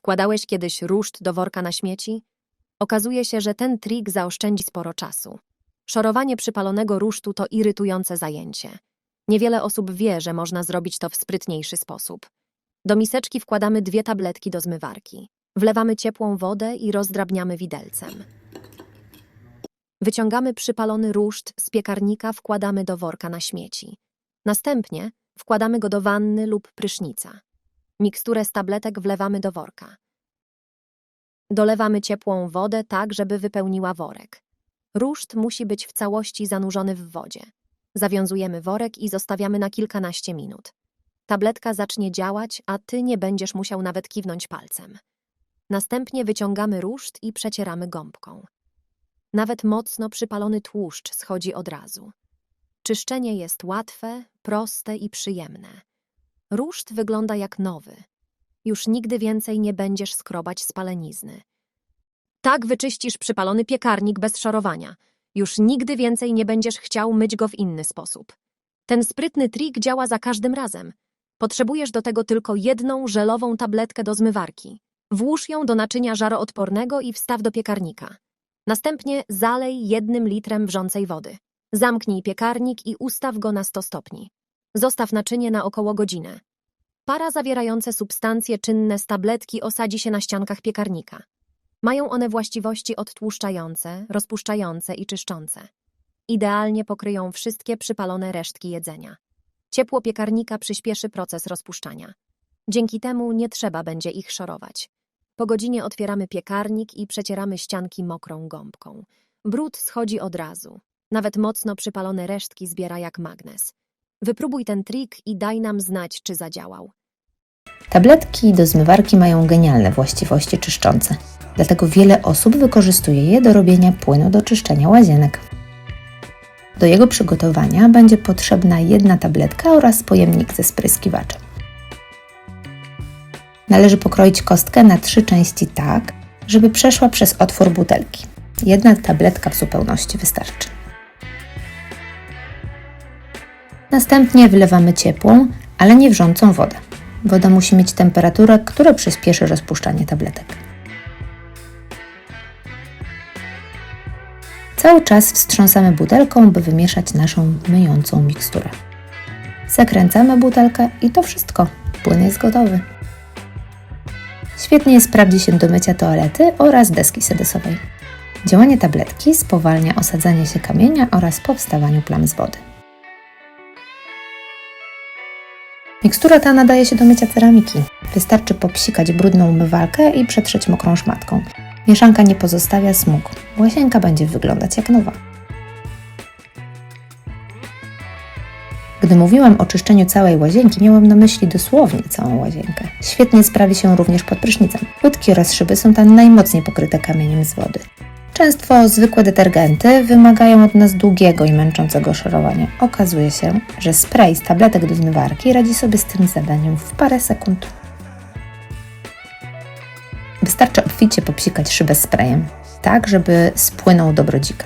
Wkładałeś kiedyś ruszt do worka na śmieci? Okazuje się, że ten trik zaoszczędzi sporo czasu. Szorowanie przypalonego rusztu to irytujące zajęcie. Niewiele osób wie, że można zrobić to w sprytniejszy sposób. Do miseczki wkładamy dwie tabletki do zmywarki. Wlewamy ciepłą wodę i rozdrabniamy widelcem. Wyciągamy przypalony ruszt z piekarnika, wkładamy do worka na śmieci. Następnie wkładamy go do wanny lub prysznica. Miksturę z tabletek wlewamy do worka. Dolewamy ciepłą wodę tak, żeby wypełniła worek. Ruszt musi być w całości zanurzony w wodzie. Zawiązujemy worek i zostawiamy na kilkanaście minut. Tabletka zacznie działać, a ty nie będziesz musiał nawet kiwnąć palcem. Następnie wyciągamy ruszt i przecieramy gąbką. Nawet mocno przypalony tłuszcz schodzi od razu. Czyszczenie jest łatwe, proste i przyjemne. Ruszt wygląda jak nowy. Już nigdy więcej nie będziesz skrobać spalenizny. Tak wyczyścisz przypalony piekarnik bez szorowania. Już nigdy więcej nie będziesz chciał myć go w inny sposób. Ten sprytny trik działa za każdym razem. Potrzebujesz do tego tylko jedną żelową tabletkę do zmywarki. Włóż ją do naczynia żaroodpornego i wstaw do piekarnika. Następnie zalej jednym litrem wrzącej wody. Zamknij piekarnik i ustaw go na 100 stopni. Zostaw naczynie na około godzinę. Para zawierające substancje czynne z tabletki osadzi się na ściankach piekarnika. Mają one właściwości odtłuszczające, rozpuszczające i czyszczące. Idealnie pokryją wszystkie przypalone resztki jedzenia. Ciepło piekarnika przyspieszy proces rozpuszczania. Dzięki temu nie trzeba będzie ich szorować. Po godzinie otwieramy piekarnik i przecieramy ścianki mokrą gąbką. Brud schodzi od razu. Nawet mocno przypalone resztki zbiera jak magnes. Wypróbuj ten trik i daj nam znać, czy zadziałał. Tabletki do zmywarki mają genialne właściwości czyszczące, dlatego wiele osób wykorzystuje je do robienia płynu do czyszczenia łazienek. Do jego przygotowania będzie potrzebna jedna tabletka oraz pojemnik ze spryskiwaczem. Należy pokroić kostkę na trzy części tak, żeby przeszła przez otwór butelki. Jedna tabletka w zupełności wystarczy. Następnie wylewamy ciepłą, ale nie wrzącą wodę. Woda musi mieć temperaturę, która przyspieszy rozpuszczanie tabletek. Cały czas wstrząsamy butelką, by wymieszać naszą myjącą miksturę. Zakręcamy butelkę i to wszystko. Płyn jest gotowy. Świetnie sprawdzi się do mycia toalety oraz deski sedesowej. Działanie tabletki spowalnia osadzanie się kamienia oraz powstawaniu plam z wody. Mikstura ta nadaje się do mycia ceramiki. Wystarczy popsikać brudną umywalkę i przetrzeć mokrą szmatką. Mieszanka nie pozostawia smug. Łazienka będzie wyglądać jak nowa. Gdy mówiłam o czyszczeniu całej łazienki, miałam na myśli dosłownie całą łazienkę. Świetnie sprawi się również pod prysznicem. Płytki oraz szyby są tam najmocniej pokryte kamieniem z wody. Często zwykłe detergenty wymagają od nas długiego i męczącego szorowania. Okazuje się, że spray z tabletek do zmywarki radzi sobie z tym zadaniem w parę sekund. Wystarczy obficie popsikać szybę sprayem, tak żeby spłynął do brodzika.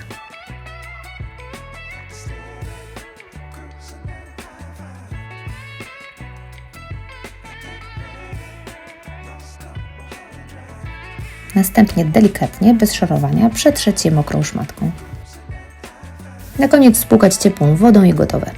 Następnie delikatnie, bez szorowania, przetrzeć je mokrą szmatką. Na koniec spłukać ciepłą wodą i gotowe.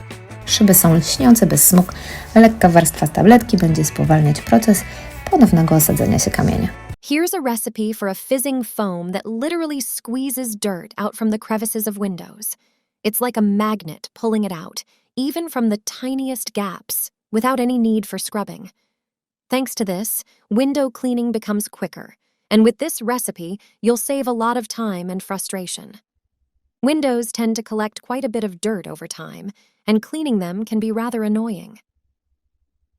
Szyby są lśniące bez smug, lekka warstwa tabletki będzie spowalniać proces ponownego osadzenia się kamienia. Here's a recipe for a fizzing foam that literally squeezes dirt out from the crevices of windows. It's like a magnet pulling it out, even from the tiniest gaps, without any need for scrubbing. Thanks to this, window cleaning becomes quicker, and with this recipe, you'll save a lot of time and frustration. Windows tend to collect quite a bit of dirt over time, and cleaning them can be rather annoying.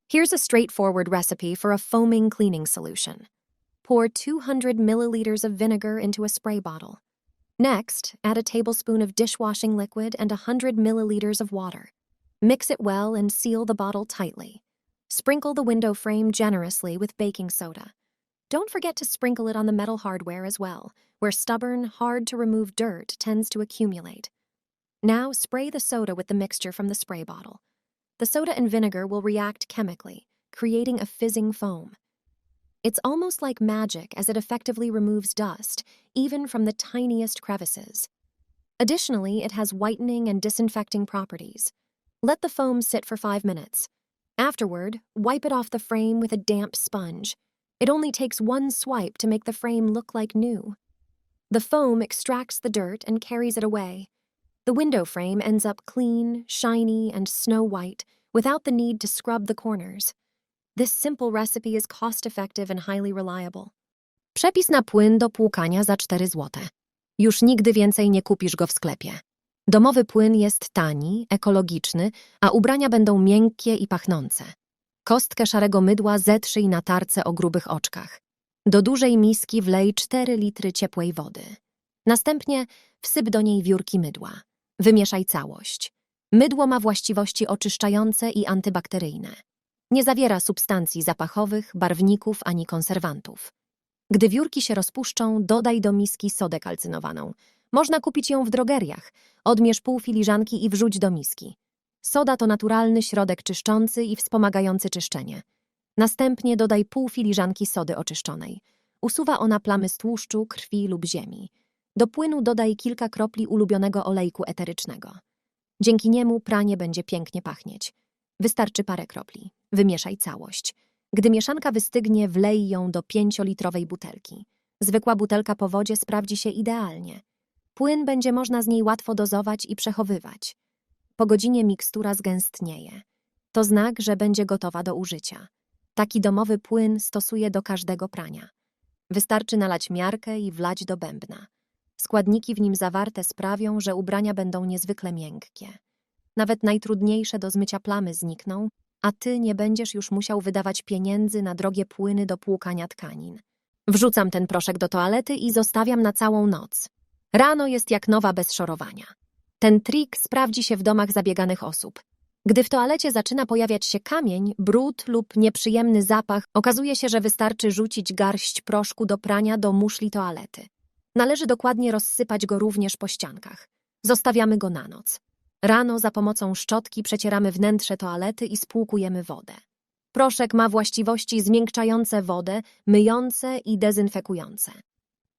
Here's a straightforward recipe for a foaming cleaning solution. Pour 200 milliliters of vinegar into a spray bottle. Next, add a tablespoon of dishwashing liquid and 100 milliliters of water. Mix it well and seal the bottle tightly. Sprinkle the window frame generously with baking soda. Don't forget to sprinkle it on the metal hardware as well, where stubborn, hard to remove dirt tends to accumulate. Now spray the soda with the mixture from the spray bottle. The soda and vinegar will react chemically, creating a fizzing foam. It's almost like magic as it effectively removes dust, even from the tiniest crevices. Additionally, it has whitening and disinfecting properties. Let the foam sit for five minutes. Afterward, wipe it off the frame with a damp sponge. It only takes one swipe to make the frame look like new. The foam extracts the dirt and carries it away. The window frame ends up clean, shiny, and snow white without the need to scrub the corners. This simple recipe is cost effective and highly reliable. Przepis na płyn do płukania za 4 zł. Już nigdy więcej nie kupisz go w sklepie. Domowy płyn jest tani, ekologiczny, a ubrania będą miękkie i pachnące. Kostkę szarego mydła zetrzyj na tarce o grubych oczkach. Do dużej miski wlej 4 litry ciepłej wody. Następnie wsyp do niej wiórki mydła. Wymieszaj całość. Mydło ma właściwości oczyszczające i antybakteryjne. Nie zawiera substancji zapachowych, barwników ani konserwantów. Gdy wiórki się rozpuszczą, dodaj do miski sodę kalcynowaną. Można kupić ją w drogeriach. Odmierz pół filiżanki i wrzuć do miski. Soda to naturalny środek czyszczący i wspomagający czyszczenie. Następnie dodaj pół filiżanki sody oczyszczonej. Usuwa ona plamy z tłuszczu, krwi lub ziemi. Do płynu dodaj kilka kropli ulubionego olejku eterycznego. Dzięki niemu pranie będzie pięknie pachnieć. Wystarczy parę kropli. Wymieszaj całość. Gdy mieszanka wystygnie, wlej ją do 5-litrowej butelki. Zwykła butelka po wodzie sprawdzi się idealnie. Płyn będzie można z niej łatwo dozować i przechowywać. Po godzinie mikstura zgęstnieje. To znak, że będzie gotowa do użycia. Taki domowy płyn stosuje do każdego prania. Wystarczy nalać miarkę i wlać do bębna. Składniki w nim zawarte sprawią, że ubrania będą niezwykle miękkie. Nawet najtrudniejsze do zmycia plamy znikną, a ty nie będziesz już musiał wydawać pieniędzy na drogie płyny do płukania tkanin. Wrzucam ten proszek do toalety i zostawiam na całą noc. Rano jest jak nowa bez szorowania. Ten trik sprawdzi się w domach zabieganych osób. Gdy w toalecie zaczyna pojawiać się kamień, brud lub nieprzyjemny zapach, okazuje się, że wystarczy rzucić garść proszku do prania do muszli toalety. Należy dokładnie rozsypać go również po ściankach. Zostawiamy go na noc. Rano za pomocą szczotki przecieramy wnętrze toalety i spłukujemy wodę. Proszek ma właściwości zmiękczające wodę, myjące i dezynfekujące.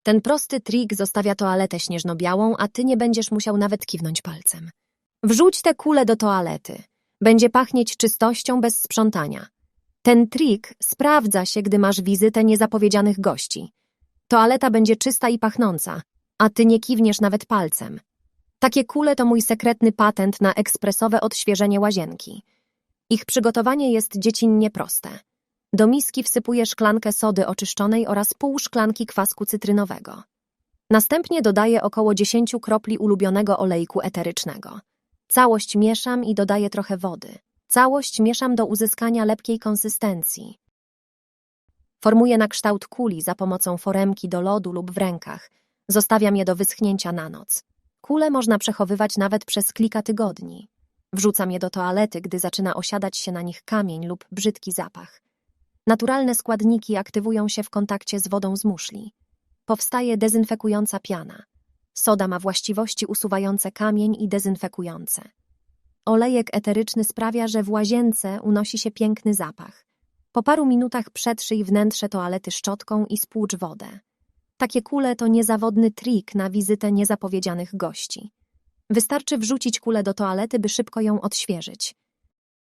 Ten prosty trik zostawia toaletę śnieżno-białą, a ty nie będziesz musiał nawet kiwnąć palcem. Wrzuć te kule do toalety. Będzie pachnieć czystością bez sprzątania. Ten trik sprawdza się, gdy masz wizytę niezapowiedzianych gości. Toaleta będzie czysta i pachnąca, a ty nie kiwniesz nawet palcem. Takie kule to mój sekretny patent na ekspresowe odświeżenie łazienki. Ich przygotowanie jest dziecinnie proste. Do miski wsypuję szklankę sody oczyszczonej oraz pół szklanki kwasku cytrynowego. Następnie dodaję około 10 kropli ulubionego olejku eterycznego. Całość mieszam i dodaję trochę wody. Całość mieszam do uzyskania lepkiej konsystencji. Formuję na kształt kuli za pomocą foremki do lodu lub w rękach. Zostawiam je do wyschnięcia na noc. Kule można przechowywać nawet przez kilka tygodni. Wrzucam je do toalety, gdy zaczyna osiadać się na nich kamień lub brzydki zapach. Naturalne składniki aktywują się w kontakcie z wodą z muszli. Powstaje dezynfekująca piana. Soda ma właściwości usuwające kamień i dezynfekujące. Olejek eteryczny sprawia, że w łazience unosi się piękny zapach. Po paru minutach przetrzyj wnętrze toalety szczotką i spłucz wodę. Takie kule to niezawodny trik na wizytę niezapowiedzianych gości. Wystarczy wrzucić kulę do toalety, by szybko ją odświeżyć.